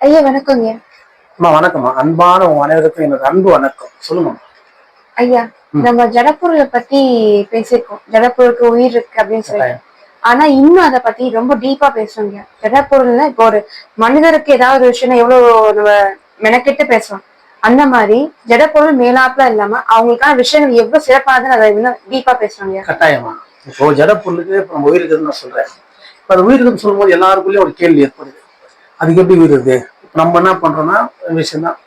ஐயா வணக்கங்க அம்மா வணக்கம்மா. அன்பான உங்க அனைவருக்கும் என்னோட அன்பு வணக்கம். சொல்லுங்க ஐயா நம்ம ஜடப்பொருளை பத்தி பேசியிருக்கோம். ஜடப்பொருளுக்கு உயிர் இருக்கு அப்படின்னு சொல்லி ஆனா இன்னும் அதை பத்தி ரொம்ப டீப்பா பேசுறோங்க ஜடப்பொருள்னா இப்போ ஒரு மனிதருக்கு ஏதாவது ஒரு விஷயம் எவ்வளவு நம்ம மெனக்கெட்டு பேசுறோம். அந்த மாதிரி ஜடப்பொருள் மேலாப்ல இல்லாம அவங்களுக்கான விஷயங்கள் எவ்வளவு சிறப்பானதுன்னு அதை இன்னும் டீப்பா பேசுறாங்க கட்டாயமா. இப்போ ஜட பொருளுக்கு இப்போ நம்ம உயிர் இருக்குதுன்னு நான் சொல்றேன். இப்போ அது உயிர் இருக்குன்னு சொல்லும்போது எல்லாருக்குள்ளேயும் ஒரு கேள்வி ஏற்படுது. அதுக்கு எப்படி இப்போ நம்ம என்ன பண்றோம்னா ஒரு விஷயம் தான்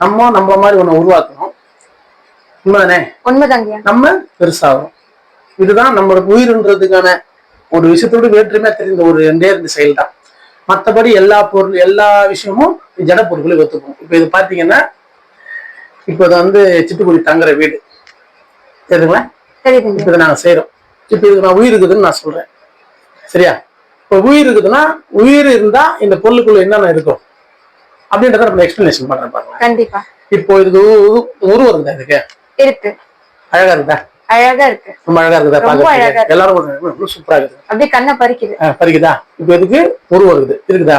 நம்ம நம்ம மாதிரி ஒண்ணு உருவாக்கணும். உண்மைதானே? உண்மைதாங்க நம்ம பெருசாகிறோம் இதுதான் நம்மளுக்கு உயிர்ன்றதுக்கான ஒரு விஷயத்தோடு வேற்றுமையா தெரிந்த ஒரு ரெண்டே ரெண்டு செயல் தான் மற்றபடி எல்லா பொருள் எல்லா விஷயமும் ஜட பொருட்களை ஒத்துக்கும். இப்போ இது பார்த்தீங்கன்னா இப்போ இது வந்து சிட்டுக்குருவி தங்குற வீடு. தெரியுதுங்க இப்போ இதை நாங்கள் செய்கிறோம் இப்போ இதுக்கு நான் உயிர் இருக்குதுன்னு நான் சொல்றேன். சரியா? இப்போ உயிர் இருக்குதுன்னா உயிர் இருந்தா இந்த பொருளுக்குள்ள என்னென்ன இருக்கும் அப்படின்றத நம்ம எக்ஸ்பிளனேஷன் பண்றேன் பாருங்க. கண்டிப்பா. இப்போ இதுக்கு உரு- உருவம் இருக்குதா இதுக்கு? இருக்கு. அழகா இருக்குதா? அழகா இருக்கு. ரொம்ப அழகா இருக்குதா? பார்க்கறதுக்கு. எல்லாரும் சூப்பரா இருக்குது. அப்படியே கண்ணை பறிக்குது. பறிக்குதா? இப்போ இதுக்கு உருவம் இருக்குது. இருக்குதா?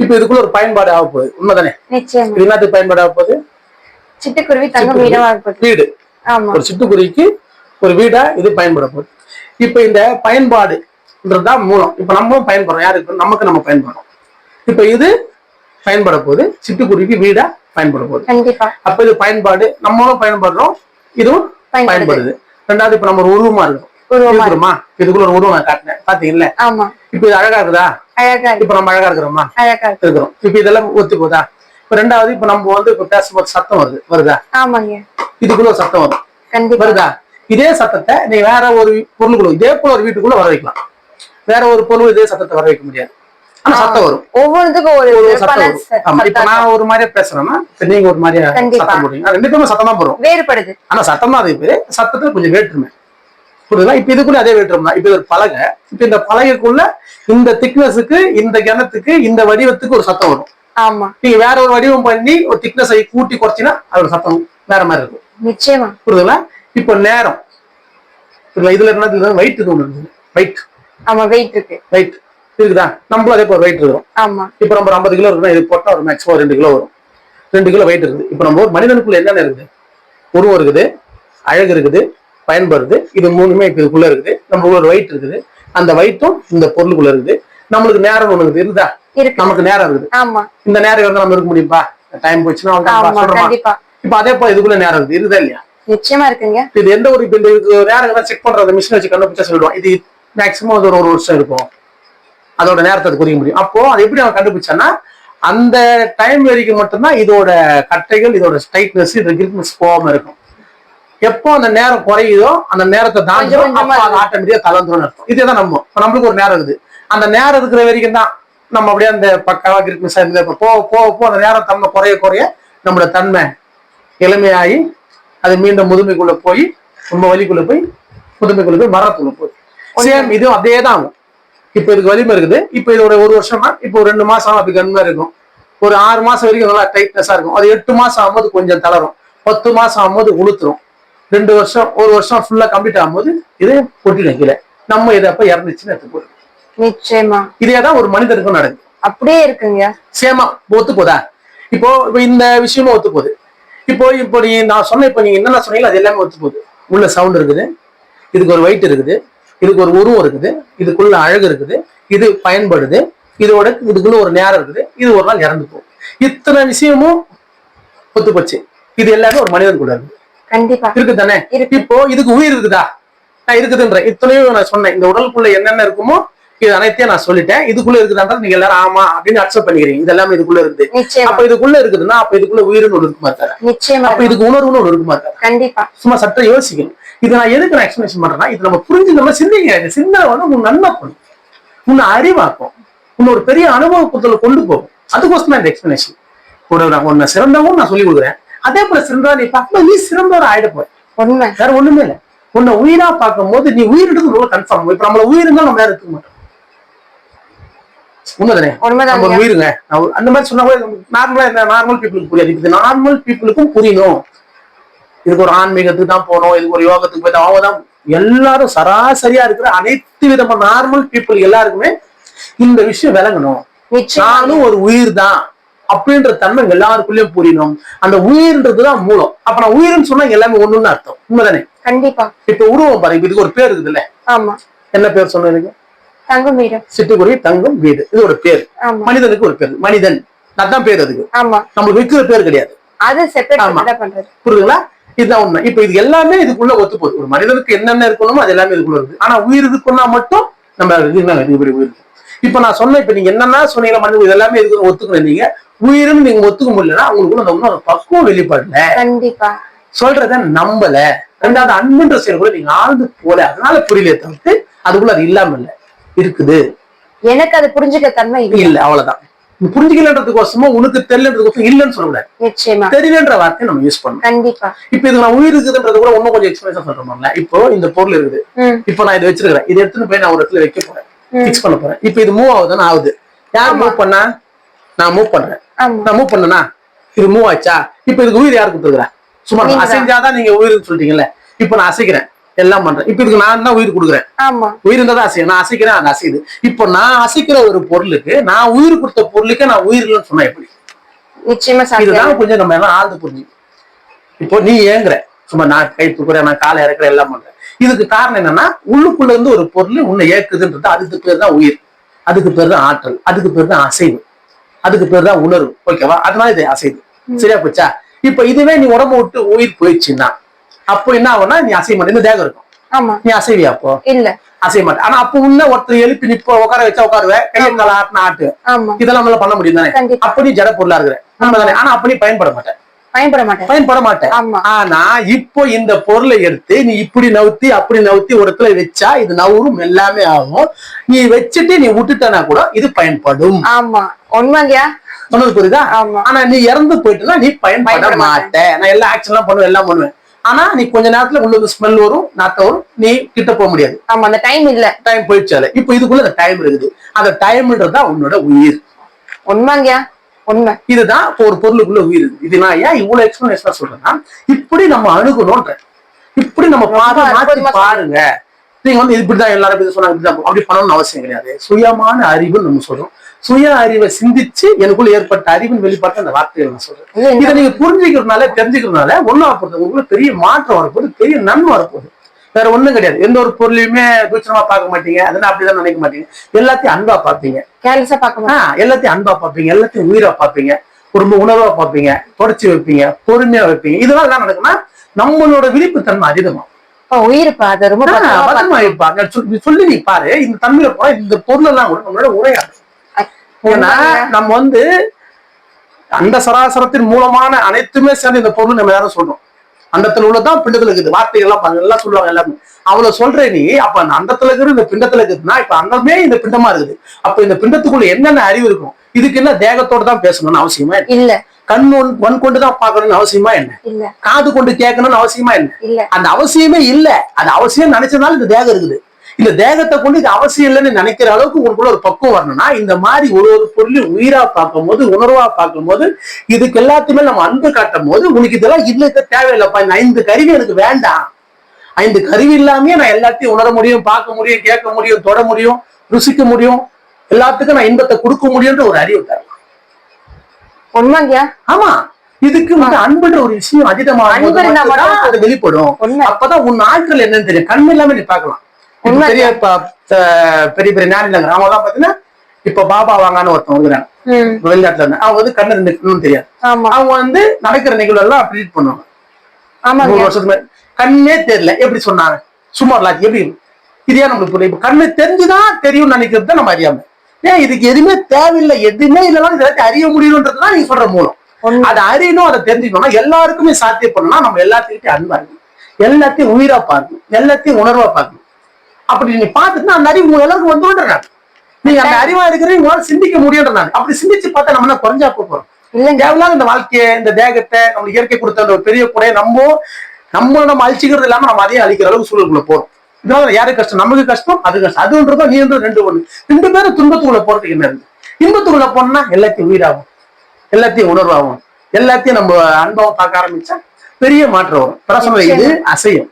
இப்போ இதுக்குள்ள ஒரு பயன்பாடு ஆக போகுது. உண்மைதானே? நிச்சயமா. என்னத்துக்கு பயன்பாடு ஆக போகுது? சிட்டுக்குருவி தங்கம் இருப்பது வீடு ஒரு சிட்டுக்குருவிக்கு ஒரு வீடா இது பயன்பட போகுது. இப்போ இந்த பயன்பாடுன்றதுதான் மூலம். இப்போ நம்மளும் பயன்படுறோம். யாருக்கு நமக்கு நம்ம பயன்படுறோம். இப்போ இது பயன்பட போகுது சிட்டுக்குருவிக்கு வீடா பயன்பட போகுது அப்ப இது பயன்பாடு நம்மளும் பயன்படுறோம். இதுவும் பயன்படுது. ரெண்டாவது இப்ப நம்ம ஒரு உருவமா இருக்கும். உருவமா இதுக்குள்ள ஒரு உருவம் நான் காட்டினேன். பாத்தீங்கல்ல ஆமா. இப்ப இது அழகா இருக்குதா? இப்ப நம்ம அழகா இருக்கிறோமா? இருக்கிறோம். இப்ப இதெல்லாம் ஒத்து போதா? இப்ப ரெண்டாவது இப்ப நம்ம வந்து இப்ப பேசும்போது சத்தம் வருது. வருதா? ஆமாங்க. இதுக்குள்ள ஒரு சத்தம் வரும். கண்டிப்பா. வருதா? இதே சத்தத்தை நீ வேற ஒரு பொருளுக்குள்ள இதே போல ஒரு வீட்டுக்குள்ள வர வைக்கலாம். வேற ஒரு பொருள் இதே சத்தத்தை வர வைக்க முடியாது. ஆனா சத்தம் வரும். ஒவ்வொன்றுத்துக்கும் ஒரு சத்தம் வரும். இப்ப நான் ஒரு மாதிரியா பேசுறேன்னா இப்ப நீங்க ஒரு மாதிரியா. சத்தம் போடுறீங்க. ரெண்டு பேரும் சத்தம் தான் போடுறோம் வேறுபடுது. ஆனா சத்தம் தான் பேரு சத்தத்துல கொஞ்சம் வேற்றுமை. புரியுதுங்களா? இப்ப இதுக்குள்ள அதே வேற்றுமை இப்ப இது ஒரு பலகை. இப்ப இந்த பலகைக்குள்ள இந்த திக்னஸுக்கு இந்த கிணத்துக்கு இந்த வடிவத்துக்கு ஒரு சத்தம் வரும். ஆமா. நீங்க வேற ஒரு வடிவம் பண்ணி ஒரு திக்னஸை கூட்டி குறைச்சினா அதோட சத்தம் வேற மாதிரி இருக்கும். நிச்சயமா. புரியுதுங்களா? இப்போ நேரம்? இதுல என்ன இது ஒண்ணு இருக்குது. வெயிட் ஆமா வெயிட் இருக்கு. வெயிட் இருக்குதா? நம்மளும் அதே போல வெயிட் இருக்கிறோம். ஆமா. இப்போ நம்ம ஐம்பது கிலோ இருக்குன்னா இது போட்டா ஒரு மேக்ஸிமம் ரெண்டு கிலோ வரும். ரெண்டு கிலோ வெயிட் இருக்குது. இப்போ நம்ம ஒரு மனிதனுக்குள்ள என்னென்ன இருக்குது? உருவம் இருக்குது அழகு இருக்குது பயன்படுது இது மூணுமே இப்போ இதுக்குள்ள இருக்குது. நம்ம ஒரு வெயிட் இருக்குது. அந்த வெயிட்டும் இந்த பொருளுக்குள்ள இருக்குது. நம்மளுக்கு நேரம் ஒண்ணு இருக்குது. இருக்கு. நமக்கு நேரம் இருக்குது. ஆமா. இந்த நேரம் இருந்தா நம்ம இருக்க முடியும்பா? டைம் போச்சுன்னா இப்போ அதே போல இதுக்குள்ள நேரம் இருக்குது. இருக்குதா இல்லையா? நிச்சயமா இருக்குங்க. இது எந்த ஒரு நேரம் செக் பண்ற அந்த மிஷின் வச்சு கண்டுபிடிச்சா சொல்லிடுவோம் இது மேக்ஸிமம் அது ஒரு ஒரு வருஷம் இருக்கும். அதோட நேரத்தை அது குறிக்க முடியும். அப்போ அது எப்படி அவன் கண்டுபிடிச்சான்னா அந்த டைம் வரைக்கும் மட்டும்தான் இதோட கட்டைகள் இதோட ஸ்டைட்னஸ் இதோட கிரிப்னஸ் போகாம இருக்கும். எப்போ அந்த நேரம் குறையுதோ அந்த நேரத்தை தாண்டி அது ஆட்டோமேட்டிக்கா கலந்துரும் அர்த்தம். இதுதான் நம்ம. இப்ப நம்மளுக்கு ஒரு நேரம் இருக்குது. அந்த நேரம் இருக்கிற வரைக்கும் தான் நம்ம அப்படியே அந்த பக்காவா கிரிப்னஸ் இருந்து போக போக போக அந்த நேரம் தன்மை குறைய குறைய நம்மளோட தன்மை இளமையாகி அது மீண்டும் முதுமைக்குள்ள போய் ரொம்ப வலிக்குள்ள போய் முதுமைக்குள்ள போய் மரத்துக்குள்ள போய் சேம் இதுவும் அதே தான் ஆகும். இப்போ இதுக்கு வலிமை இருக்குது. இப்போ இதோட ஒரு வருஷமா இப்போ ஒரு ரெண்டு மாசம் அது கன்மை இருக்கும். ஒரு ஆறு மாசம் வரைக்கும் நல்லா டைட்னஸா இருக்கும். அது எட்டு மாசம் ஆகும்போது கொஞ்சம் தளரும். பத்து மாசம் ஆகும்போது உளுத்துரும். ரெண்டு வருஷம் ஒரு வருஷம் ஃபுல்லா கம்ப்ளீட் ஆகும்போது இது பொட்டிடும் கீழே. நம்ம இதை அப்ப இறந்துச்சுன்னு எடுத்து போடுறோம் நிச்சயமா. இதே தான் ஒரு மனிதனுக்கும் நடக்குது. அப்படியே இருக்குங்க. சேமா ஒத்து போதா இப்போ இப்போ இந்த விஷயமும் ஒத்து போகுது இப்போ இப்போ நீ நான் சொன்ன இப்போ நீங்க என்னென்ன சொன்னீங்களோ அது எல்லாமே ஒத்து போகுது உள்ள சவுண்ட் இருக்குது. இதுக்கு ஒரு வெயிட் இருக்குது. இதுக்கு ஒரு உருவம் இருக்குது. இதுக்குள்ள அழகு இருக்குது. இது பயன்படுது. இதோட இதுக்குள்ள ஒரு நேரம் இருக்குது. இது ஒரு நாள் இறந்து போகும். இத்தனை விஷயமும் ஒத்து போச்சு. இது எல்லாமே ஒரு மனிதனுக்குள்ள இருக்குது கண்டிப்பா. இருக்கு தானே? இருக்கு. இப்போ இதுக்கு உயிர் இருக்குதா? நான் இருக்குதுன்ற இத்தனையும் நான் சொன்னேன். இந்த உடலுக்குள்ள என்னென்ன இருக்குமோ இது அனைத்தையும் நான் சொல்லிட்டேன். இதுக்குள்ள இருக்குதான்றது நீங்க எல்லாரும் ஆமா அப்படின்னு அக்செப்ட் பண்ணிக்கிறீங்க. இது எல்லாமே இதுக்குள்ள நிச்சயமா. அப்ப இதுக்குள்ள இருக்குதுன்னா அப்ப இதுக்குள்ள உயிர்னு ஒன்று இருக்குமா நிச்சயமா. அப்ப இதுக்கு உணர்வுன்னு ஒன்று இருக்குமா இருக்காது? கண்டிப்பா. சும்மா சற்று யோசிக்கணும். இது நான் எதுக்கு நான் எக்ஸ்பிளேஷன் பண்றேன்னா இது நம்ம புரிஞ்சு நம்ம சிந்திங்க. இந்த சிந்தனை வந்து உன் நன்மை பண்ணும் உன்னை அறிவாக்கும் உன்னை ஒரு பெரிய அனுபவத்துல கொண்டு போகும். அதுக்கோசம் தான் இந்த எக்ஸ்பிளேஷன் ஒரு நான் உன்னை சிறந்தவும் நான் சொல்லி கொடுக்குறேன். அதே போல சிறந்தா நீ பார்க்கும்போது நீ சிறந்தவரை ஆயிட உண்மை. வேற ஒண்ணுமே இல்லை. உன்னை உயிரா பார்க்கும்போது நீ உயிரிட்டு ரொம்ப கன்ஃபார்ம் இப்ப நம்மள உயிர் நம்ம யாரும் இருக்க மாட்டோம். உண்மைதானே? உயிருங்க. அந்த மாதிரி சொன்னா கூட நார்மலா இந்த நார்மல் பீப்புளுக்கு புரியாது. இது நார்மல் பீப்புளுக்கும் புரியணும். இதுக்கு ஒரு ஆன்மீகத்துக்கு தான் போகணும் இதுக்கு ஒரு யோகத்துக்கு போய் அவங்க தான் எல்லாரும் சராசரியா இருக்கிற அனைத்து விதமான நார்மல் பீப்புள் எல்லாருக்குமே இந்த விஷயம் விளங்கணும். நானும் ஒரு உயிர் தான் அப்படின்ற தன்மை எல்லாருக்குள்ளயும் புரியணும். அந்த உயிர்ன்றதுதான் மூலம். அப்ப நான் உயிர்னு சொன்னா எல்லாமே ஒண்ணுன்னு அர்த்தம். உண்மைதானே? கண்டிப்பா. இப்ப உருவம் பாருங்க இப்ப இதுக்கு ஒரு பேர் இருக்குதுல்ல? ஆமா. என்ன பேர் சொன்னதுக்கு தங்கும் வீடு. சிட்டுக்குருவி தங்கம் வீடு. இது ஒரு பேர். மனிதனுக்கு ஒரு பேர். மனிதன். அதான் பேர் அதுக்கு. ஆமா. நம்மளுக்கு வைக்கிற பேர் கிடையாது. அது செப்பரேட் புரியுதுங்களா? இதுதான் உண்மை. இப்ப இது எல்லாமே இதுக்குள்ள ஒத்து போகுது ஒரு மனிதனுக்கு என்னென்ன இருக்கணுமோ அது எல்லாமே இதுக்குள்ள இருக்கு ஆனா உயிர் இருக்குன்னா மட்டும் நம்ம இது இப்படி உயிர் இருக்கு. இப்ப நான் சொன்ன இப்ப நீங்க என்னென்ன சொன்னீங்க மனிதன் இது எல்லாமே இதுக்கு ஒத்துக்கணும் நீங்க உயிர்னு நீங்க ஒத்துக்க முடியலன்னா உங்களுக்கு அந்த இன்னொரு பக்குவம் வெளிப்படல. கண்டிப்பா. சொல்றத நம்பல. ரெண்டாவது அன்புன்ற செயல் கூட நீங்க ஆழ்ந்து போல அதனால புரியலையே தவிர்த்து அதுக்குள்ள அது இல்லாம இல்ல. இருக்குது. எனக்கு அது புரிஞ்சுக்க தன்மை இல்லை அவ்வளவுதான். புரிஞ்சுக்கலன்றதுக்கோசமோ உனக்கு தெரியலன்றதுக்கோசம் இல்லைன்னு சொல்லக்கூடாது நிச்சயமா. தெரியலன்ற வார்த்தையை நம்ம யூஸ் பண்ணணும். கண்டிப்பா. இப்ப இது நான் உயிர் இருக்குதுன்றது கூட இன்னும் கொஞ்சம் எக்ஸ்பிளேஷன் சொல்றோம்ல இப்போ இந்த பொருள் இருக்குது. இப்போ நான் இதை வச்சிருக்கிறேன். இதை எடுத்துட்டு போய் நான் ஒரு இடத்துல வைக்க போறேன். ஃபிக்ஸ் பண்ண போறேன். இப்போ இது மூவ் ஆகுதுன்னு ஆகுது. யார். மூவ் பண்ணா? நான் மூவ் பண்றேன். நான் மூவ் பண்ணனா? இது மூவ் ஆச்சா? இப்போ இதுக்கு உயிர் யார் கொடுத்துருக்கா சும்மா. அசைஞ்சாதான் நீங்க உயிர்னு சொல்லிட்டீங்கல்ல. இப்போ நான் அசைக்கிறேன். எல்லாம் பண்றேன். இப்போ இதுக்கு நான் தான் உயிர் கொடுக்குறேன்? ஆமா. உயிர் இருந்தா தான் அசையும். நான் அசைக்கிறேன் அது அசையுது. இப்போ நான் அசைக்கிற ஒரு பொருளுக்கு நான் உயிர் கொடுத்த பொருளுக்கு நான் உயிர் இல்லைன்னு சொன்னா எப்படி? நிச்சயமா இதுதான் கொஞ்சம் நம்ம எல்லாம் ஆழ்ந்து புரிஞ்சு இப்போ நீ ஏங்குற. சும்மா நான் கை தூக்குறேன் நான் காலை இறக்குறேன் எல்லாம் பண்றேன். இதுக்கு காரணம் என்னன்னா உள்ளுக்குள்ள இருந்து ஒரு பொருள் உன்னை ஏக்குதுன்றது அதுக்கு பேர் தான் உயிர். அதுக்கு பேர் தான் ஆற்றல். அதுக்கு பேர் தான் அசைவு. அதுக்கு பேர் தான் உணர்வு. ஓகேவா? அதனால இது அசைவு. சரியா போச்சா? இப்ப இதுவே நீ உடம்பு விட்டு உயிர் போயிடுச்சுன்னா அப்போ என்ன ஆகும்னா நீ அசைய மாட்டே இந்த தேகம் இருக்கும். ஆமா. நீ அசைவியா அப்போ? இல்ல. அசைய மாட்டேன். ஆனா அப்போ உள்ள ஒருத்தர் எழுப்பி நிப்ப உட்கார வச்சா உட்காருவேன் கையை கால ஆட்டின ஆட்டு. ஆமா. இதெல்லாம் நம்மளால பண்ண முடியும் தானே? கண்டிப்பா. அப்ப நீ ஜட பொருளா இருக்கிற. உண்மைதானே? ஆனா அப்ப நீ பயன்பட மாட்டேன். பயன்பட மாட்டேன். பயன்பட மாட்டேன். ஆனா இப்போ இந்த பொருளை எடுத்து நீ இப்படி நவுத்தி அப்படி நவுத்தி ஒரு இடத்துல வச்சா இது நவரும் எல்லாமே ஆகும். நீ வச்சுட்டு நீ விட்டுட்டனா கூட இது பயன்படும். ஆமா. உண்மைங்கயா சொன்னது புரியுதா? ஆமா. ஆனா நீ இறந்து போயிட்டுனா நீ பயன்பட பயன்பட மாட்ட நான் எல்லா ஆக்ஷன்லாம் பண்ணுவேன் எல்லாம் பண்ணுவேன். ஆனா நீ கொஞ்ச நேரத்துல உள்ள ஸ்மெல் வரும் நாத்த வரும் நீ கிட்ட போக முடியாது. ஆமா அந்த டைம் இல்ல. டைம் போயிடுச்சால இப்போ இதுக்குள்ள அந்த டைம் இருக்குது. அந்த டைம்ன்றதுதான் உன்னோட உயிர். உண்மைங்கயா உண்மை. இதுதான் இப்போ ஒரு பொருளுக்குள்ள உயிர். இது நான் ஏன் இவ்வளவு எக்ஸ்பிளனேஷன் சொல்றேன்னா இப்படி நம்ம அணுகணும்ன்ற. இப்படி நம்ம பாரு ரொம்ப மாத்தி அற்புதமா பாருங்க. நீங்க வந்து இப்படிதான் எல்லாரும் சொன்னாங்க இப்படிதான் அப்படி பண்ணணும்னு அவசியம் கிடையாது. சுயமான அறிவுன்னு நம்ம சொல்றோம். சுய அறிவை சிந்திச்சு எனக்குள்ள ஏற்பட்ட அறிவின் வெளிப்பாட்டு அந்த வார்த்தையை நான் சொல்றேன். இதை நீங்க புரிஞ்சுக்கிறதுனால தெரிஞ்சுக்கிறதுனால ஒண்ணும் வரப்போகுது உங்களுக்குள்ள பெரிய மாற்றம் வரப்போகுது பெரிய நன்மை வரப்போகுது. வேற ஒண்ணும் கிடையாது. எந்த ஒரு பொருளையுமே தூச்சனமா பார்க்க மாட்டீங்க. அதெல்லாம் அப்படிதான் நினைக்க மாட்டீங்க. எல்லாத்தையும் அன்பா பார்ப்பீங்க. கேர்லெஸ்ஸா பார்க்க எல்லாத்தையும் அன்பா பார்ப்பீங்க. எல்லாத்தையும் உயிரா பார்ப்பீங்க. ரொம்ப உணர்வா பார்ப்பீங்க. தொடச்சி வைப்பீங்க. பொறுமையா வைப்பீங்க. இதெல்லாம் என்ன நடக்குன்னா நம்மளோட விழிப்புத்தன்மை அதிகமாகும். உயிர்ப்பா? அது ரொம்ப சொல்லி நீ பாரு. இந்த தன்மையில போனா இந்த பொருள் எல்லாம் கூட நம்மளோட உரையாடும் ஏன்னா. நம்ம வந்து அந்த சராசரத்தின் மூலமான அனைத்துமே சேர்ந்து இந்த பொருள் நம்ம யாரும் சொல்றோம். அண்டத்துல உள்ளதான் பிண்டத்துல இருக்குது. வார்த்தைகள் எல்லாம் எல்லாம் சொல்லுவாங்க எல்லாமே அவ்வளவு சொல்ற நீ அப்ப அந்த அண்டத்துல இருக்குது இந்த பிண்டத்துல இருக்குதுன்னா இப்ப அண்டமே இந்த பிண்டமா இருக்குது. அப்ப இந்த பிண்டத்துக்குள்ள என்னென்ன அறிவு இருக்கும்? இதுக்கு என்ன தேகத்தோட தான் பேசணும்னு அவசியமா இல்ல. கண் கண் கொண்டு தான் பார்க்கணும்னு அவசியமா என்ன? காது கொண்டு கேட்கணும்னு அவசியமா என்ன? அந்த அவசியமே இல்ல. அது அவசியம் நினைச்சதுனால இந்த தேகம் இருக்குது. இந்த தேகத்தை கொண்டு இது அவசியம் இல்லைன்னு நினைக்கிற அளவுக்கு உங்களுக்குள்ள ஒரு பக்குவம் வரணும்னா இந்த மாதிரி ஒரு ஒரு பொருளையும் உயிரா பார்க்கும்போது உணர்வா பார்க்கும்போது இதுக்கு எல்லாத்தையுமே நம்ம அன்பு காட்டும் போது உனக்கு இதெல்லாம் இல்ல இது தேவையில்லைப்பா இந்த ஐந்து கருவி எனக்கு வேண்டாம். ஐந்து கருவி இல்லாமயே நான் எல்லாத்தையும் உணர முடியும் பார்க்க முடியும் கேட்க முடியும் தொட முடியும் ருசிக்க முடியும். எல்லாத்துக்கும் நான் இன்பத்தை கொடுக்க முடியும்ன்ற ஒரு அறிவு தரலாம். உண்மைங்கயா ஆமா. இதுக்கு வந்து அன்புன்ற ஒரு விஷயம் அதிகமாக அன்பு இருந்தா மட்டும் அது வெளிப்படும். அப்பதான் உன் ஆட்கள் என்னன்னு தெரியும். கண் இல்லாம நீ உண்மை. பெரிய பெரிய பெரிய ஞானிலங்க அவங்க எல்லாம் பாத்தீங்கன்னா இப்ப பாபா வாங்கான்னு ஒருத்தன் இருக்கிறாங்க. வெளிநாட்டுல இருந்து. அவங்க வந்து கண்ணு ரெண்டு தெரியாது. ஆமா. அவங்க வந்து நடக்கிற நிகழ்வு எல்லாம் ட்ரீட் பண்ணுவாங்க நூறு வருஷத்துக்கு. கண்ணே தெரியல. எப்படி சொன்னாங்க? சும்மா லாஜி எப்படி? இது ஏன் நம்மளுக்கு புரியும் இப்ப கண்ணு தெரிஞ்சுதான் தெரியும்னு நினைக்கிறது தான் நம்ம அறியாம. ஏன்? இதுக்கு எதுவுமே தேவையில்லை. எதுவுமே இல்லைனாலும் இதை அறிய முடியும்ன்றதுதான் நீங்க சொல்ற மூலம். அதை அறியணும் அதை தெரிஞ்சுக்கணும்னா எல்லாருக்குமே சாத்தியம் பண்ணணும்னா நம்ம எல்லாத்துக்கிட்டையும் அன்பா இருக்கணும் எல்லாத்தையும் உயிரா பார்க்கணும். எல்லாத்தையும் உணர்வா பார்க்கணும். அப்படி நீ பார்த்துட்டு அந்த அறிவு உங்க எல்லாருக்கும் வந்துடுறாங்க நீங்க அந்த அறிவா இருக்கிறீங்க உங்களால சிந்திக்க முடியுன்றாங்க அப்படி சிந்திச்சு பார்த்தா நம்ம குறைஞ்சா போறோம்? தேவையில்லாத இந்த வாழ்க்கையை இந்த தேகத்தை நம்ம இயற்கை கொடுத்த அந்த ஒரு பெரிய குறையை நம்ம நம்ம நம்ம அழிச்சுக்கிறது இல்லாம நம்ம அதையும் அழிக்கிற அளவுக்கு சூழலுக்குள்ள போறோம். இதனால யாருக்கு கஷ்டம்? நமக்கு கஷ்டம் அது கஷ்டம். அதுன்றதும் நீ என்று ரெண்டு ஒண்ணு. ரெண்டு பேரும் துன்பத்துக்குள்ள போறதுக்கு என்ன இருக்கு? இன்பத்துக்குள்ள போனா எல்லாத்தையும் உயிராகும் எல்லாத்தையும் உணர்வாகும். எல்லாத்தையும் நம்ம அனுபவம் பார்க்க ஆரம்பிச்சா பெரிய மாற்றம் வரும். இப்ப சொன்ன இது அசையும்.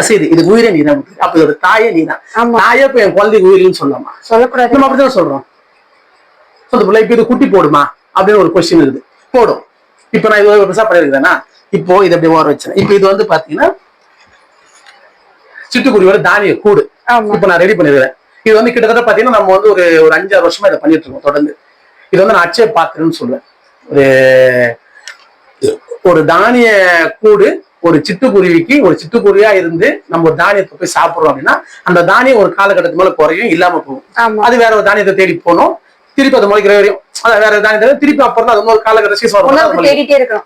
அசையுது இது உயிரே நீதான். கொடுக்குது. அப்ப இதோட தாயே நீதான். ஆமா. தாயே இப்ப என் குழந்தைக்கு உயிரின்னு சொல்லலாமா? சொல்லக்கூடாது. நம்ம அப்படிதான் சொல்றோம். சொல்லு பிள்ளை இப்ப இது குட்டி போடுமா? அப்படின்னு ஒரு கொஸ்டின் இருக்குது. போடும். இப்போ நான் இது பெருசா பண்ணிருக்கேன்னா இப்போ இதை அப்படி ஓர வச்சேன் இப்போ இது வந்து பாத்தீங்கன்னா சிட்டுக்குருவியோட தானிய கூடு. இப்போ நான் ரெடி பண்ணிருக்கிறேன். இது வந்து கிட்டத்தட்ட பாத்தீங்கன்னா நம்ம வந்து ஒரு ஒரு அஞ்சாறு வருஷமா இதை பண்ணிட்டு இருக்கோம் தொடர்ந்து. இது வந்து நான் அச்சய பாத்திரம்னு சொல்லுவேன். ஒரு ஒரு தானிய கூடு ஒரு சிட்டுக்குருவிக்கு ஒரு சிட்டுக்குருவியா இருந்து நம்ம ஒரு தானியத்தை போய் சாப்பிடுறோம் அப்படின்னா அந்த தானியம் ஒரு காலகட்டத்து மேல குறையும் இல்லாம போகும். அது வேற ஒரு தானியத்தை தேடி போகணும் திருப்பி அது முளைக்கிற வரையும் அது வேற தானியத்தை திருப்பி அப்புறம் அது இன்னொரு காலகட்ட சீசன் வரும்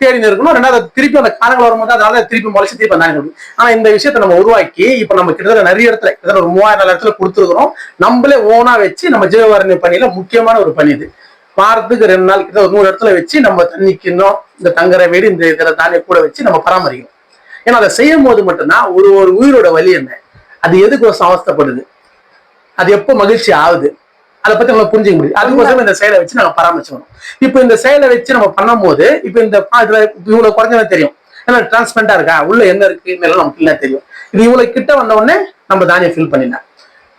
தேடி இருக்கணும். ரெண்டாவது திருப்பி அந்த காலங்கள் வரும்போது அதனால திருப்பி முளைச்சு திருப்பி தானியம் கொடுக்கும். ஆனா இந்த விஷயத்தை நம்ம உருவாக்கி இப்ப நம்ம கிட்டத்தட்ட நிறைய இடத்துல கிட்டத்தட்ட ஒரு மூவாயிரம் நாலு இடத்துல கொடுத்துருக்கிறோம். நம்மளே ஓனா வச்சு நம்ம ஜீவவாரண்ய பணியில முக்கியமான ஒரு பணி இது. வாரத்துக்கு ரெண்டு நாள் கிட்ட ஒரு நூறு இடத்துல வச்சு நம்ம தண்ணிக்கணும் இந்த தங்குற வீடு இந்த இதுல தானிய கூட வச்சு நம்ம பராமரிக்கணும். ஏன்னா அதை செய்யும் போது மட்டும்தான் ஒரு ஒரு உயிரோட வலி என்ன? அது எதுக்கோசம் அவஸ்தைப்படுது அது எப்போ மகிழ்ச்சி ஆகுது? அதை பத்தி நம்ம புரிஞ்சுக்க முடியும் அதுக்கோசரம் இந்த செயலை வச்சு நாங்க பராமரிச்சுக்கணும். இப்போ இந்த செயலை வச்சு நம்ம பண்ணும் போது இப்போ இந்த இவ்வளவு குறைஞ்சது தெரியும். ஏன்னா டிரான்ஸ்பரண்டா இருக்கா? உள்ள என்ன இருக்கு? எல்லாம் நமக்கு இல்லை தெரியும். இது இவ்வளவு கிட்ட வந்த உடனே நம்ம தானியம் ஃபில் பண்ணிடலாம்.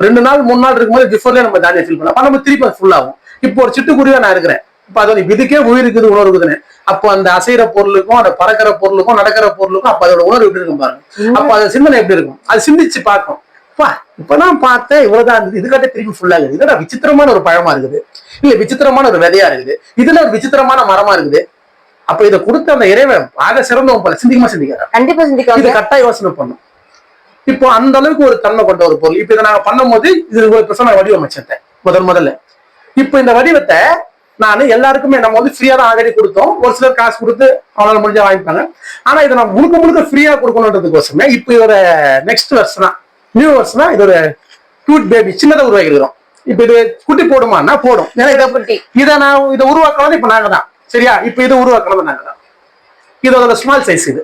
ரெண்டு நாள் மூணு நாள் இருக்கும்போது பிஃபோர்லேயே நம்ம தானியம் ஃபில் பண்ணலாம். நம்ம திருப்பி ஃபுல் ஆகும். இப்போ ஒரு சிட்டுக்குருவியா நான் இருக்கிறேன். இப்போ அது வந்து இப்ப இதுக்கே உயிர் இருக்குது உணர்வு இருக்குதுன்னு அப்போ அந்த அசைகிற பொருளுக்கும் அந்த பறக்கிற பொருளுக்கும் நடக்கிற பொருளுக்கும் அப்ப அதோட உணர்வு எப்படி இருக்கும் பாருங்க? அப்ப அது சிந்தனை எப்படி இருக்கும்? அது சிந்திச்சு பார்க்கும் பா இப்பதான் பார்த்தேன் இவ்வளவுதான் இருந்தது. இதுக்காட்ட திருப்பி ஃபுல்லா இருக்குது. இதோட விசித்திரமான ஒரு பழமா இருக்குது. இல்ல விசித்திரமான ஒரு விதையா இருக்குது. இதுல ஒரு விசித்திரமான மரமா இருக்குது. அப்ப இதை கொடுத்த அந்த இறைவன் ஆக சிறந்தவன் போல சிந்திக்கமா சிந்திக்கிறான் கண்டிப்பா இது சிந்திக்காங்க கட்டாய யோசனை பண்ணும். இப்போ அந்த அளவுக்கு ஒரு தன்மை கொண்ட ஒரு பொருள். இப்போ இதை நாங்க பண்ணும்போது இது ஒரு பிரச்சனை வடிவமைச்சிட்டேன் முதல் முதல்ல. இப்போ இந்த வடிவத்தை நான் எல்லாருக்குமே நம்ம வந்து ஃப்ரீயா தான் ஆல்ரெடி கொடுத்தோம். ஒரு சிலர் காசு கொடுத்து அவனால முடிஞ்சா வாங்கிப்பாங்க ஆனா இதை நான் முழுக்க முழுக்க ஃப்ரீயா கொடுக்கணுன்றதுக்கோசமே இப்போ இதோட நெக்ஸ்ட் வருஷனா நியூ வருஷனா இதோட கியூட் பேபி சின்னதை உருவாக்கிக்கிறோம் இப்போ இது குட்டி போடுமான்னா போடும். ஏன்னா இதை இதை நான் இதை உருவாக்குனது இப்போ நாங்க தான் சரியா? இப்போ இதை உருவாக்குனது நாங்க தான் இதோட ஸ்மால் சைஸ் இது.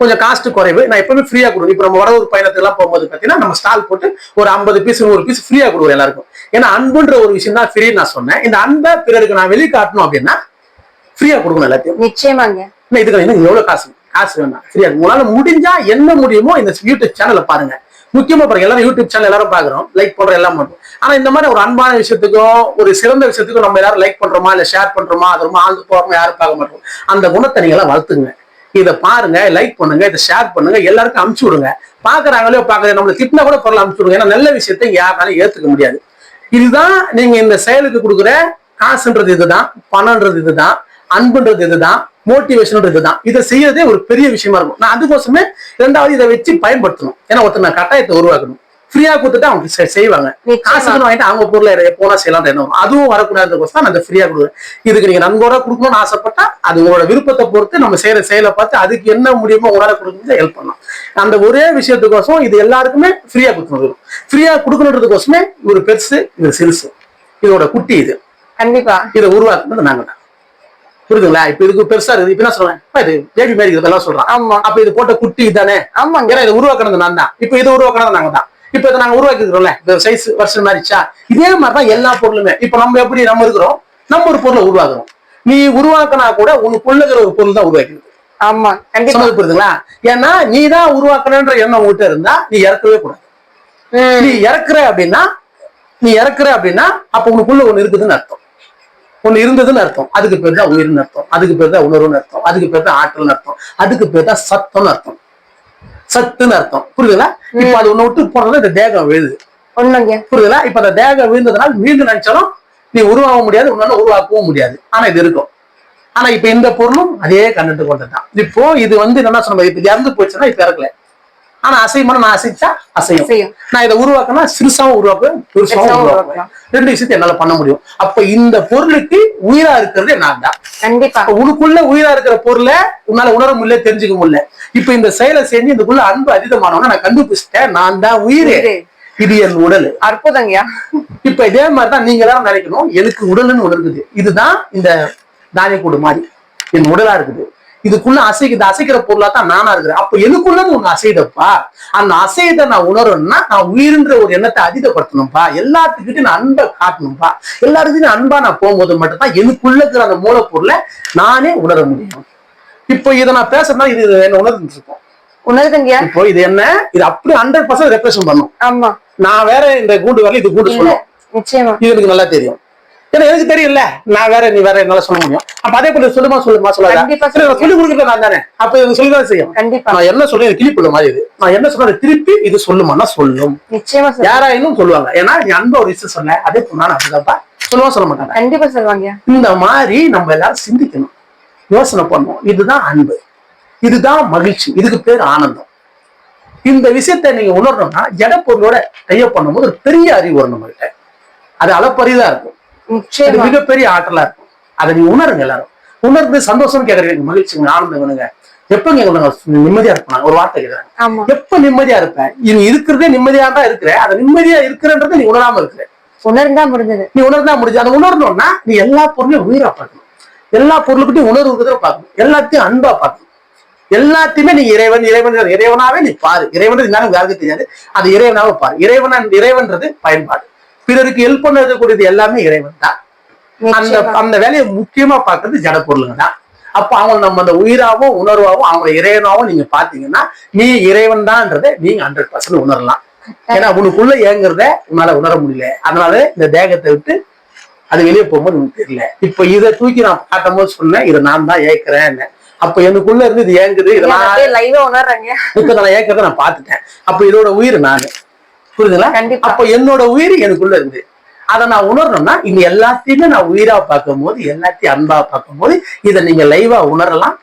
கொஞ்சம் காஸ்ட் குறைவு. நான் எப்பவுமே ஃப்ரீயா கொடுக்குறேன் இப்போ நம்ம வட ஒரு பயணத்துக்குலாம் போகும்போது பார்த்தீங்கன்னா நம்ம ஸ்டால் போட்டு ஒரு ஐம்பது பீஸ் நூறு பீஸ் ஃப்ரீயா கொடுக்குறோம் எல்லாருக்கும். ஏன்னா அன்புன்ற ஒரு விஷயம் தான் ஃப்ரீ நான் சொன்னேன். இந்த அன்பை பிறருக்கு நான் வெளிக்காட்டணும் அப்படின்னா ஃப்ரீயா கொடுக்கணும் எல்லாத்தையும். நிச்சயமாங்க. இன்னும் இதுக்கு எனக்கு எவ்வளவு காசு? காசு வேணாம் ஃப்ரீயா உங்களால முடிஞ்சா என்ன முடியுமோ இந்த யூடியூப் சேனலை பாருங்க. முக்கியமா பாருங்க எல்லாரும் யூடியூப் சேனல் எல்லாரும் பாக்குறோம் லைக் பண்றோம் எல்லாம் பண்றோம் ஆனா இந்த மாதிரி ஒரு அன்பான விஷயத்துக்கும் ஒரு சிறந்த விஷயத்துக்கும் நம்ம எல்லாரும் லைக் பண்றோமா இல்ல ஷேர் பண்றோமா அது ரொம்ப ஆழ்ந்து போறோமா யாரும் பார்க்க மாட்டோம். அந்த குணத்தை நீங்க எல்லாம் வளர்த்துங்க இதை பாருங்க லைக் பண்ணுங்க இதை ஷேர் பண்ணுங்க எல்லாருக்கும் அமுச்சு விடுங்க. பாக்குறாங்களோ பாக்குறது நம்மளை திட்டினா கூட பொருள் அமுச்சு விடுங்க. ஏன்னா நல்ல விஷயத்தை யாருனாலும் ஏத்துக்க முடியாது. இதுதான் நீங்க இந்த செயலுக்கு கொடுக்குற காசுன்றது இதுதான் பணம்ன்றது இதுதான் அன்புன்றது இதுதான் மோட்டிவேஷன்ன்றது இதுதான். இதை செய்யறதே ஒரு பெரிய விஷயமா இருக்கும். நான் அதுக்கோசமே ரெண்டாவது இதை வச்சு பயன்படுத்தணும். ஏன்னா ஒருத்தர் நான் கட்டாயத்தை உருவாக்கணும். ஃப்ரீயா கொடுத்துட்டு அவங்க செய்வாங்க. காசு நிச்சயமா வாங்கிட்டு அவங்க பொருளை எப்போனா செய்யலாம் என்ன வரும் அதுவும் வரக்கூடாதுக்கோசம் தான் அந்த ஃப்ரீயா கொடுக்குறேன். இதுக்கு நீங்க நன்கோட கொடுக்கணும்னு ஆசைப்பட்டா அது உங்களோட விருப்பத்தை பொறுத்து நம்ம செய்யற செயலை பார்த்து அதுக்கு என்ன முடியுமோ உங்களால கொடுக்க ஹெல்ப் பண்ணலாம். அந்த ஒரே விஷயத்துக்கோசம் இது எல்லாருக்குமே ஃப்ரீயா கொடுக்கணும். ஃப்ரீயா கொடுக்கணுன்றதுக்கோசமே ஒரு பெருசு இது சிறுசு. இதோட குட்டி இது. கண்டிப்பா. இதை உருவாக்குனது நாங்க தான். புரியுதுங்களா இப்ப இதுக்கு பெருசா இருக்குது. இப்ப என்ன சொல்றேன் இது பேபி மாதிரி இதெல்லாம் சொல்றான். ஆமா. அப்ப இது போட்ட குட்டி தானே ஆமாங்க. ஏன்னா இதை உருவாக்குனது நான் தான். இப்ப இதை உருவாக்குனது நாங்க தான். இப்ப இதை நாங்க உருவாக்கிக்கிறோம்ல இந்த சைஸ் வருஷம் மாறிச்சா இதே மாதிரிதான் எல்லா பொருளுமே. இப்ப நம்ம எப்படி நம்ம இருக்கிறோம்? நம்ம ஒரு பொருளை உருவாக்குறோம். நீ உருவாக்கினா கூட உனக்குள்ள இருக்கிற ஒரு பொருள் தான் உருவாக்கிடுது ஆமா கண்டிப்பா. புரியுதுங்களா? ஏன்னா நீ தான் உருவாக்கணுன்ற எண்ணம் உங்ககிட்ட இருந்தா நீ இறக்கவே கூடாது. நீ இறக்குற அப்படின்னா நீ இறக்குற அப்படின்னா அப்ப உனக்குள்ள ஒண்ணு இருக்குதுன்னு அர்த்தம். ஒண்ணு இருந்ததுன்னு அர்த்தம். அதுக்கு பேர் தான் உயிர்னு அர்த்தம். அதுக்கு பேர் தான் உணர்வுன்னு அர்த்தம். அதுக்கு பேர் தான் ஆற்றல்னு அர்த்தம். அதுக்கு பேர் தான் சத்தம்னு அர்த்தம். சத்துன்னு அர்த்தம். புரியுதுங்களா? இப்ப அது ஒண்ணு விட்டு போனது இந்த தேகம் விழுது. புரியுதுங்களா? இப்ப அந்த தேகம் விழுந்ததுனால மீண்டும் நினைச்சாலும் நீ உருவாக முடியாது உன்னால உருவாக்கவும் முடியாது. ஆனா இது இருக்கும். ஆனா இப்ப இந்த பொருளும் அதே கண்டுட்டு கொண்டதுதான். இப்போ இது வந்து என்ன சொன்ன இப்ப இறந்து போச்சுன்னா இப்ப இறக்கல. ஆனா அசைமான நான் அசைச்சா அசையும். நான் இதை உருவாக்கினா சிறுசாவும் உருவாக்குவேன் பெருசாவும் உருவாக்குவேன். ரெண்டு விஷயத்தை என்னால பண்ண முடியும். அப்ப இந்த பொருளுக்கு உயிரா இருக்கிறதே நான் தான். கண்டிப்பா. உனக்குள்ள உயிரா இருக்கிற பொருளை உன்னால உணர முடியல தெரிஞ்சுக்க முடியல. இப்ப இந்த செயலை செஞ்சு இதுக்குள்ள அன்பு அதீதமானவன நான் கண்டுபிடிச்சிட்டேன். நான் தான் உயிர். இது என் உடல். அற்புதங்கய்யா. இப்ப இதே மாதிரிதான் நீங்க எல்லாரும் நினைக்கணும் எனக்கு உடல்னு இருக்குது. இதுதான் இந்த தானியக்கூடு மாதிரி. என் உடலா இருக்குது. இதுக்குள்ள அசைக்கு இந்த அசைக்கிற பொருளா தான் நானா இருக்கிறேன். அப்ப எனக்குள்ளது ஒண்ணு அசைதப்பா? அந்த அசையத்தை நான் உணரணும்னா நான் உயிருன்ற ஒரு எண்ணத்தை அதிகப்படுத்தணும்ப்பா எல்லாத்துக்கிட்டையும் நான் அன்பை காட்டணும்ப்பா எல்லாருக்கிட்டையும் அன்பா நான் போகும்போது மட்டும்தான் எனக்குள்ள இருக்கிற அந்த மூலப்பொருளை நானே உணர முடியும். இப்போ இதை நான் பேசுறதுனா இது என்ன உணர்ந்துட்டு இருக்கோம்? உணர்துங்கய்யா இப்போ இது என்ன? இது அப்படி ஹண்ட்ரட் பர்சன்ட் ரெப்ரசன்ட் பண்ணும். ஆமா. நான் வேற இந்த கூண்டு வரல இது கூண்டு சொல்லும் நிச்சயமா. இது எனக்கு நல்லா தெரியும். ஏன்னா எனக்கு தெரியல நான் வேற நீ வேற என்னால சொல்ல முடியும். அப்ப அதே போல சொல்லுமா சொல்லுமா சொல்லாத. சொல்லி கொடுக்குறது நான் தானே. அப்ப எனக்கு சொல்லிதான் செய்யும் கண்டிப்பா. நான் என்ன சொல்றேன் கிளிப்புள்ள மாதிரி இது. நான் என்ன சொல்றேன் திருப்பி இது சொல்லுமான்னா சொல்லும். நிச்சயமா யாராயினும் சொல்லுவாங்க. ஏன்னா நீ அன்பா ஒரு விஷயம் சொன்ன அதே நான் அப்படிதான்ப்பா சொல்லுவா சொல்ல மாட்டாங்க கண்டிப்பா சொல்லுவாங்க. இந்த மாதிரி நம்ம எல்லாரும் சிந்திக்கணும். யோசனை பண்ணுவோம் இதுதான் அன்பு. இதுதான் மகிழ்ச்சி. இதுக்கு பேர் ஆனந்தம். இந்த விஷயத்தை நீங்க உணரணும்னா ஜட பொருளோட கைய பண்ணும்போது ஒரு பெரிய அறிவு வரும் நம்மகிட்ட. அது அளப்பரியதா இருக்கும். மிகப்பெரிய ஆற்றலா இருக்கும் அதை நீங்க உணருங்க எல்லாரும். உணர்ந்து சந்தோஷம் கேக்குறீங்க. மகிழ்ச்சி ஆனந்தம் வேணுங்க. எப்ப நிம்மதியா இருப்பாங்க. ஒரு வார்த்தை கேக்குறாங்க ஆமா. எப்ப நிம்மதியா இருப்பேன்? இது இருக்கிறதே நிம்மதியா தான் இருக்கிற. அதை நிம்மதியா இருக்கிறன்றதை நீ உணராம இருக்கிற. உணர்ந்தா முடிஞ்சது. நீ உணர்ந்தா முடிஞ்சு அதை உணரணும்னா நீ எல்லா பொருளையும் உயிரா பார்க்கணும். எல்லா பொருளுக்கிட்டையும் உணர்வு இருக்கிறத பார்க்கணும். எல்லாத்தையும் அன்பா பார்க்கணும். எல்லாத்தையுமே நீ இறைவன் இறைவன் இறைவனாவே நீ பாரு. இறைவன் இருந்தாலும் யாருக்கும் தெரியாது. அது இறைவனாவே பாரு. இறைவனா இறைவன்றது பயன்பாடு. பிறருக்கு ஹெல்ப் பண்ணக்கூடியது எல்லாமே இறைவன் தான். அந்த அந்த வேலையை முக்கியமா பார்க்கறது ஜட பொருளுங்க தான். அப்ப அவங்க நம்ம அந்த உயிராவும் உணர்வாவும் அவங்க இறைவனாவும் நீங்க பாத்தீங்கன்னா நீ இறைவன் தான்றதை நீங்க ஹண்ட்ரட் பர்சன்ட் உணரலாம். ஏன்னா உனக்குள்ள ஏங்குறத உன்னால உணர முடியல. அதனால இந்த தேகத்தை விட்டு அது வெளியே போகும்போது உனக்கு தெரியல. இப்ப இதை தூக்கி நான் காட்டும் போது சொன்னேன் இதை நான் தான் ஏக்குறேன்னு. அப்ப எனக்குள்ள இருந்து இது ஏங்குது இதெல்லாம் இப்ப நான் ஏக்கிறத நான் பார்த்துட்டேன். அப்ப இதோட உயிர் நானு. புரியுதுங்களா. அப்ப என்னோட உயிர் எனக்குள்ள இருந்து அதை நான் உணரணும்னா இது எல்லாத்தையுமே நான் உயிரா பார்க்கும்போது எல்லாத்தையும் அன்பா பார்க்கும்போது இதை நீங்க லைவா உணரலாம்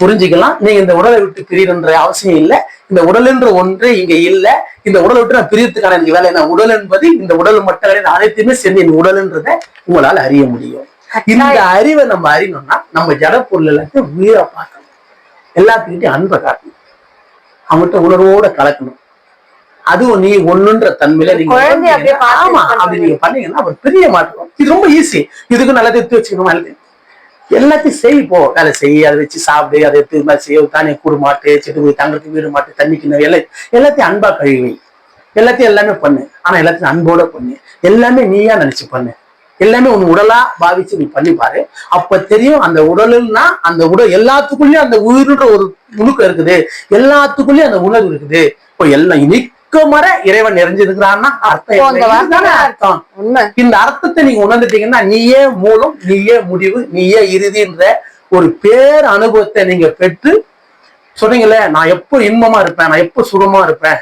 புரிஞ்சுக்கலாம். நீங்க இந்த உடலை விட்டு பிரியணுன்ற அவசியம் இல்லை. இந்த உடல் என்ற ஒன்று இங்க இல்ல. இந்த உடலை விட்டு நான் பிரியறதுக்கான எனக்கு வேலை என்ன? உடல் என்பது இந்த உடல் மட்டும் கிடையாது அனைத்துமே சேர்ந்து இந்த உடல்ன்றதை உங்களால அறிய முடியும். இந்த அறிவை நம்ம அறியணும்னா நம்ம ஜட பொருள் எல்லாத்தையும் உயிரா பார்க்கணும். எல்லாத்துக்கிட்டையும் அன்பை காட்டணும். அவங்ககிட்ட உணர்வோட கலக்கணும். அதுவும் நீ ஒண்ணுன்ற தன்மையில நீங்க ஆமா அப்படி நீங்க பண்ணீங்கன்னா ஒரு பெரிய மாற்றம் இது ரொம்ப ஈஸி இதுக்கு நல்லா எடுத்து வச்சுக்கணும் எல்லாத்தையும் செய் போ. வேலை செய் அதை வச்சு சாப்பிடு அதை எடுத்து மாதிரி செய்ய தானே கூடு மாட்டு செட்டு போய் தங்கறதுக்கு வீடு மாட்டு தண்ணி கிணறு எல்லாம் எல்லாத்தையும் அன்பா கழுவி. எல்லாத்தையும் எல்லாமே பண்ணு. ஆனா எல்லாத்தையும் அன்போட பண்ணு. எல்லாமே நீயா நினைச்சு பண்ணு. எல்லாமே உன் உடலா பாவிச்சு நீ பண்ணி பாரு. அப்ப தெரியும் அந்த உடலுன்னா அந்த உடல் எல்லாத்துக்குள்ளயும் அந்த உயிருன்ற ஒரு நுணுக்கம் இருக்குது. எல்லாத்துக்குள்ளயும் அந்த உணர்வு இருக்குது. இப்போ எல்லாம் நிக்கமர இறைவன் நிறைஞ்சிருக்கிறான்னா அர்த்தம் இந்த அர்த்தத்தை நீங்க உணர்ந்துட்டீங்கன்னா நீயே மூலம் நீயே முடிவு நீயே இறுதின்ற ஒரு பேர் அனுபவத்தை நீங்க பெற்று சொன்னீங்களே நான் எப்போ இன்பமா இருப்பேன் நான் எப்போ சுகமா இருப்பேன்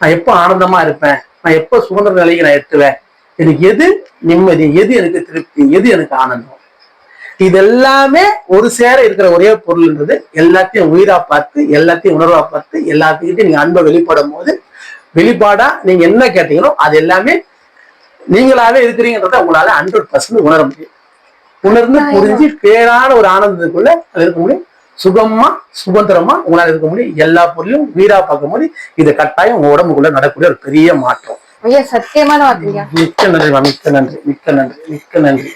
நான் எப்போ ஆனந்தமா இருப்பேன் நான் எப்போ சுதந்திர நிலைக்கு நான் எட்டுவேன்? எனக்கு எது நிம்மதி எது எனக்கு திருப்தி எது எனக்கு ஆனந்தம்? இது எல்லாமே ஒரு சேர இருக்கிற ஒரே பொருள்ன்றது எல்லாத்தையும் உயிரா பார்த்து எல்லாத்தையும் உணர்வா பார்த்து எல்லாத்துக்கிட்டையும் நீங்க அன்பை வெளிப்படும் போது வெளிப்பாடா நீங்க என்ன கேட்டீங்களோ அது எல்லாமே நீங்களாவே இருக்கிறீங்கன்றத உங்களால ஹண்ட்ரட் பர்சன்ட் உணர முடியும். உணர்ந்து புரிஞ்சு பேரான ஒரு ஆனந்தத்துக்குள்ள அது இருக்க முடியும். சுகமா சுதந்திரமா உங்களால இருக்க முடியும். எல்லா பொருளையும் வீரா பார்க்கும் போது இது கட்டாயம் உங்க உடம்புக்குள்ள நடக்கக்கூடிய ஒரு பெரிய மாற்றம். மிக்க நன்றி மிக்க நன்றி மிக்க நன்றி மிக்க நன்றி.